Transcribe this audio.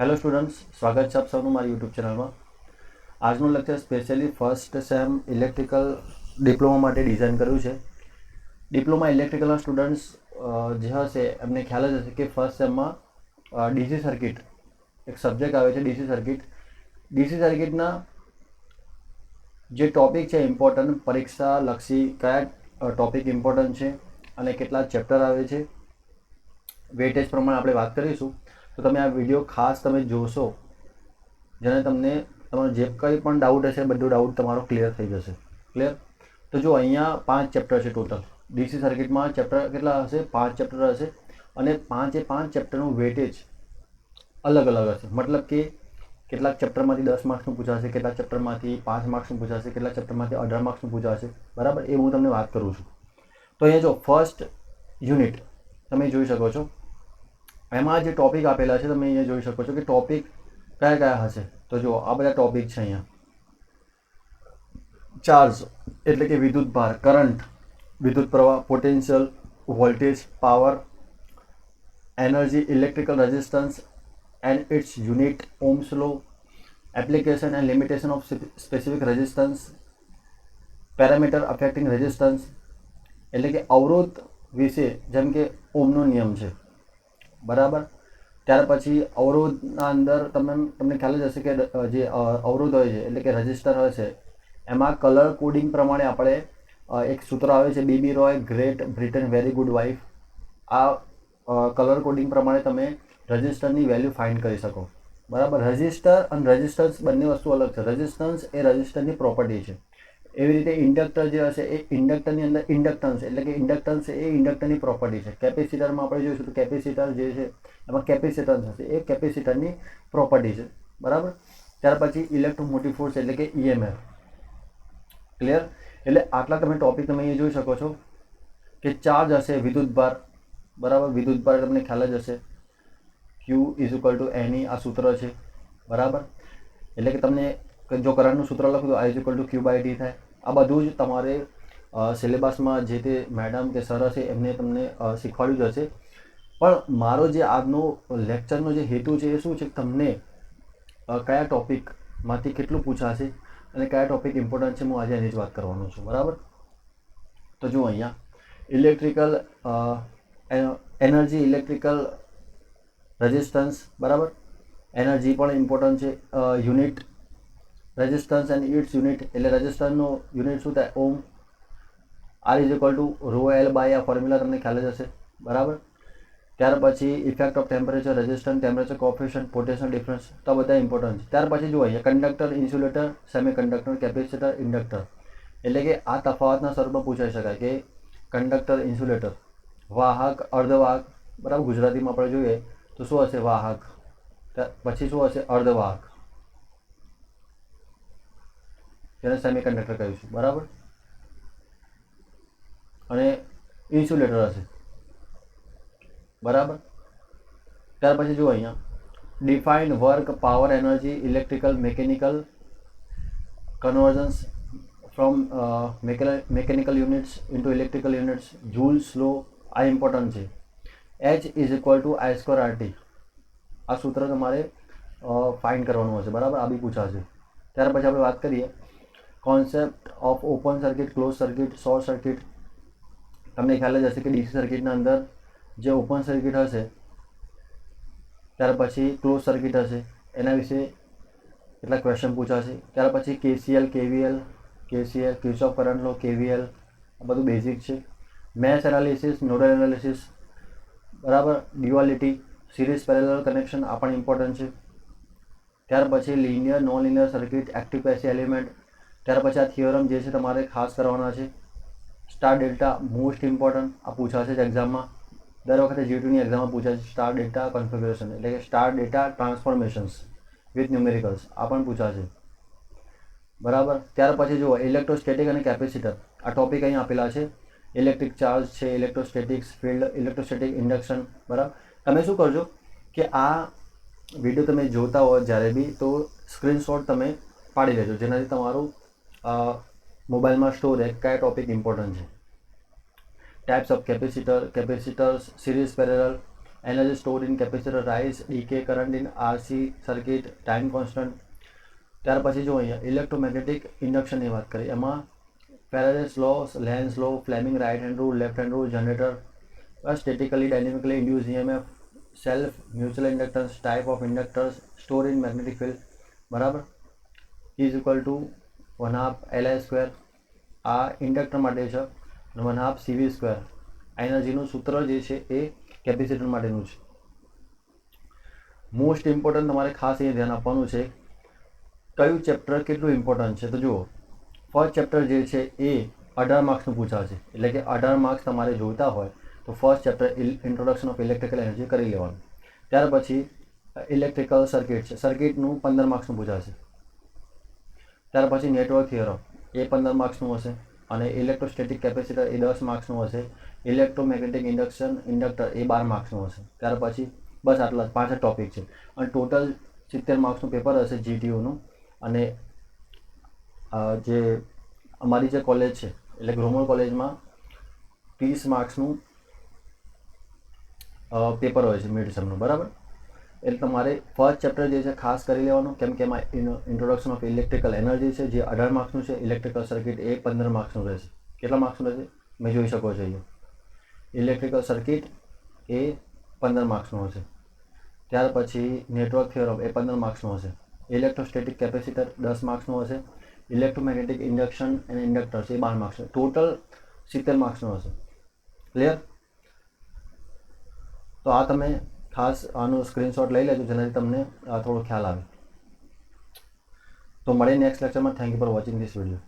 Hello students સ્વાગત છે આપ સૌનું મારી યુટ્યુબ ચેનલમાં આજનું lecture specially first sem electrical diploma માટે ડિઝાઇન કર્યું છે. ડિપ્લોમા ઇલેક્ટ્રિકલના સ્ટુડન્ટ્સ જે હશે, એમને ખ્યાલ જ હશે કે ફર્સ્ટ સેમમાં ડીસી સર્કિટ એક સબ્જેક્ટ આવે છે ડીસી સર્કિટ ડીસી સર્કિટના જે ટોપિક છે ઇમ્પોર્ટન્ટ પરીક્ષા લક્ષી કયા ટોપિક ઇમ્પોર્ટન્ટ છે અને કેટલા ચેપ્ટર આવે છે. વેટેજ પ્રમાણે આપણે વાત કરીશું. તો તમે આ વીડિયો ખાસ તમે જોશો, જેને તમને તમારો જે કંઈ પણ ડાઉટ હશે, બધો ડાઉટ તમારો ક્લિયર થઈ જશે. ક્લિયર તો જો અહીંયા પાંચ ચેપ્ટર છે ટોટલ ડીસી સર્કિટમાં ચેપ્ટર કેટલા હશે? પાંચ ચેપ્ટર હશે. અને પાંચે પાંચ ચેપ્ટરનું વેટેજ અલગ અલગ હશે. મતલબ કે કેટલાક ચેપ્ટરમાંથી દસ માર્ક્સનું પૂછાશે, કેટલાક ચેપ્ટરમાંથી પાંચ માર્ક્સનું પૂછાશે, કેટલાક ચેપ્ટરમાંથી અઢાર માર્ક્સનું પૂછાશે. બરાબર? એ હું તમને વાત કરું છું. તો અહીંયા જો ફર્સ્ટ યુનિટ તમે જોઈ શકો છો. એમાં જે ટોપિક આપેલા છે તમે અહીંયા જોઈ શકો છો કે ટોપિક કયા કયા હશે તો જો આ બધા ટોપિક છે અહીંયા ચાર્જ એટલે કે વિદ્યુત ભાર કરંટ વિદ્યુત પ્રવાહ potential voltage power energy electrical resistance and its unit ohms law application and limitation of specific resistance parameter affecting resistance એટલે કે અવરોધ વિશે જેમ કે ઓમનો નિયમ છે બરાબર? ત્યાર પછી અવરોધના અંદર તમે તમને ખ્યાલ જ હશે કે જે અવરોધ હોય છે, એટલે કે રજિસ્ટર હોય છે, એમાં કલર કોડિંગ પ્રમાણે આપણે એક સૂત્ર આવે છે B B Roy Great Britain very good wife આ કલર કોડિંગ પ્રમાણે તમે રજિસ્ટરની વેલ્યુ ફાઇન્ડ કરી શકો. બરાબર? રજિસ્ટર અને રજિસ્ટન્સ બંને વસ્તુ અલગ છે. રજિસ્ટન્સ એ રજિસ્ટરની પ્રોપર્ટી છે. એવી રીતે ઇન્ડક્ટર જે હશે એ ઇન્ડક્ટરની અંદર ઇન્ડક્ટન્સ, એટલે કે ઇન્ડક્ટન્સ એ ઇન્ડક્ટરની પ્રોપર્ટી છે. કેપેસિટરમાં આપણે જોઈશું તો કેપેસિટર જે છે, એમાં કેપેસિટન્સ હશે. એ કેપેસિટરની પ્રોપર્ટી છે. બરાબર? ત્યાર પછી ઇલેક્ટ્રોમોટિવ ફોર્સ એટલે કે ઈએમએફ ક્લિયર એટલે આટલા તમે ટોપિક તમે અહીંયા જોઈ શકો છો કે ચાર્જ હશે વિદ્યુત ભાર. બરાબર? વિદ્યુત ભાર તમને ખ્યાલ જ હશે. ક્યુ ઇઝ ઇક્વલ ટુ એની આ સૂત્ર છે. બરાબર? એટલે કે તમને જો કરંટનું સૂત્ર લખું તો I equal to Q by D થાય. આ બધું જ તમારે સિલેબસમાં જે તે મેડમ કે સર હશે, એમને તમને શીખવાડ્યું જ હશે. પણ મારો જે આજનો લેક્ચરનો જે હેતુ છે એ શું છે? તમને કયા ટોપિકમાંથી કેટલું પૂછાશે અને કયા ટોપિક ઇમ્પોર્ટન્ટ છે, હું આજે એની જ વાત કરવાનો છું. બરાબર? તો જુઓ અહીંયા ઇલેક્ટ્રિકલ એનર્જી ઇલેક્ટ્રિકલ રેઝિસ્ટન્સ બરાબર? એનર્જી પણ ઇમ્પોર્ટન્ટ છે unit resistance and its unit એટલે રેઝિસ્ટન્સનું યુનિટ શું થાય? Ohm R is equal to rho L by આ ફોર્મ્યુલા તમને ખ્યાલ જ હશે. બરાબર? ત્યાર પછી effect of temperature resistance temperature coefficient potential difference તો બધા ઇમ્પોર્ટન્ટ છે. ત્યાર પછી જુઓ અહીંયા conductor insulator semiconductor capacitor inductor એટલે કે આ તફાવતના સ્વરૂપમાં પૂછાઈ શકાય કે કંડક્ટર ઇન્સ્યુલેટર વાહક, અર્ધવાહક, બરાબર? ગુજરાતીમાં આપણે જોઈએ તો શું હશે? વાહક. પછી શું હશે? અર્ધવાહક. જેને સેમી કંડક્ટર કહીશું બરાબર? અને ઇન્સ્યુલેટર હશે. બરાબર? ત્યાર પછી જુઓ અહીંયા. Defined work power energy electrical mechanical convergence from mechanical units into electrical units joules law આ ઇમ્પોર્ટન્ટ છે. H is equal to I square R T આ સૂત્ર તમારે ફાઇન્ડ કરવાનું હશે. બરાબર? આ બી પૂછાશે. ત્યાર પછી આપણે વાત કરીએ. Concept of open circuit close circuit short circuit તમને ખ્યાલ જ હશે કે ડીસી સર્કિટના અંદર જે ઓપન સર્કિટ હશે, ત્યાર પછી ક્લોઝ સર્કિટ હશે. એના વિશે કેટલા ક્વેશ્ચન પૂછાશે? ત્યાર પછી કેસીએલ કેવીએલ કેસીએલ ક્યુસ ઓફ કરંટ લો કેવીએલ આ બધું બેઝિક છે. મેચ એનાલિસિસ નોડલ એનાલિસિસ બરાબર? ડ્યુઆલિટી સિરીઝ પેરેલલ કનેક્શન આ પણ ઇમ્પોર્ટન્ટ છે. ત્યાર પછી linear non linear circuit active passive element ત્યાર પછી આ થિયોરમ જે છે તમારે ખાસ કરવાના છે. સ્ટાર ડેલ્ટા મોસ્ટ ઇમ્પોર્ટન્ટ આ પૂછાશે જ એક્ઝામમાં દર વખતે જીટીની એક્ઝામમાં પૂછાશે સ્ટાર ડેટા કન્ફિગ્યુરેશન એટલે કે star data transformations with numericals આ પણ પૂછાશે. બરાબર? ત્યાર પછી જુઓ ઇલેક્ટ્રોસ્ટેટિક અને કેપેસિટર આ ટોપિક અહીં આપેલા છે. ઇલેક્ટ્રિક ચાર્જ છે ઇલેક્ટ્રોસ્ટેટિક્સ ફિલ્ડ ઇલેક્ટ્રોસ્ટેટિક ઇન્ડક્શન બરાબર? તમે શું કરજો કે આ વીડિયો તમે જોતા હો જ્યારે બી, તો સ્ક્રીનશોટ તમે પાડી લેજો. જેનાથી તમારું મોબાઈલમાં સ્ટોર રહે કયા ટોપિક ઇમ્પોર્ટન્ટ છે? Types of capacitor capacitors series parallel energy store in capacitor rise decay current in RC circuit time constant ત્યાર પછી જો અહીંયા ઇલેક્ટ્રોમેગ્નેટિક ઇન્ડક્શનની વાત કરીએ, એમાં Faraday's law Lenz law Fleming right hand rule left hand rule generator statically dynamically induce EMF self mutual inductance type of inductors store in magnetic field બરાબર? Is equal to one half L I square આ inductor માટે છે અને one half CV square એનર્જીનું સૂત્ર જે છે એ capacitor માટેનું છે. મોસ્ટ ઇમ્પોર્ટન્ટ તમારે ખાસ એ ધ્યાન આપવાનું છે કયું ચેપ્ટર કેટલું ઇમ્પોર્ટન્ટ છે. તો જુઓ ફર્સ્ટ ચેપ્ટર જે છે એ અઢાર માર્ક્સનું પૂછાશે એટલે કે અઢાર માર્ક્સ તમારે જોઈતા હોય, તો first chapter introduction of electrical energy કરી લેવાનું. ત્યાર પછી ઇલેક્ટ્રિકલ સર્કિટ છે. સર્કિટનું પંદર માર્ક્સનું પૂછાશે ત્યાર પછી નેટવર્ક થિયરમ એ પંદર માર્ક્સનું હશે. અને ઇલેક્ટ્રોસ્ટેટિક કેપેસિટર એ દસ માર્ક્સનું હશે. ઇલેક્ટ્રોમેગ્નેટિક ઇન્ડક્શન ઇન્ડક્ટર એ બાર માર્ક્સનું હશે. ત્યાર પછી બસ આટલા પાંચ ટોપિક છે. અને ટોટલ સિત્તેર માર્ક્સનું પેપર હશે જીટીયુનું અને જે અમારી જે કોલેજ છે, એટલે ગ્રોમર કોલેજમાં ત્રીસ માર્ક્સનું પેપર હોય છે મિડ સેમનું બરાબર? એટલે તમારે ફર્સ્ટ ચેપ્ટર જે છે ખાસ કરી લેવાનું. કેમ કે એમાં ઇન્ટ્રોડક્શન ઓફ ઇલેક્ટ્રિકલ એનર્જી છે, જે અઢાર માર્ક્સનું છે ઇલેક્ટ્રિકલ સર્કિટ એ પંદર માર્ક્સનું રહેશે. કેટલા માર્ક્સનું રહેશે? મેં જોઈ શકો છો અહીંયા. ઇલેક્ટ્રિકલ સર્કિટ એ પંદર માર્ક્સનું હશે. ત્યાર પછી નેટવર્ક થિયરમ એ પંદર માર્ક્સનું હશે. ઇલેક્ટ્રોસ્ટેટિક કેપેસિટર દસ માર્ક્સનું હશે. ઇલેક્ટ્રોમેગ્નેટિક ઇન્ડક્શન અને ઇન્ડક્ટર્સ એ બાર માર્ક્સનું ટોટલ સિત્તેર માર્ક્સનું હશે. ક્લિયર તો આ તમે ખાસ આનું સ્ક્રીનશોટ લઈ લેજો, જેનાથી તમને થોડો ખ્યાલ આવે. તો મળીએ નેક્સ્ટ લેક્ચરમાં thank you for watching this video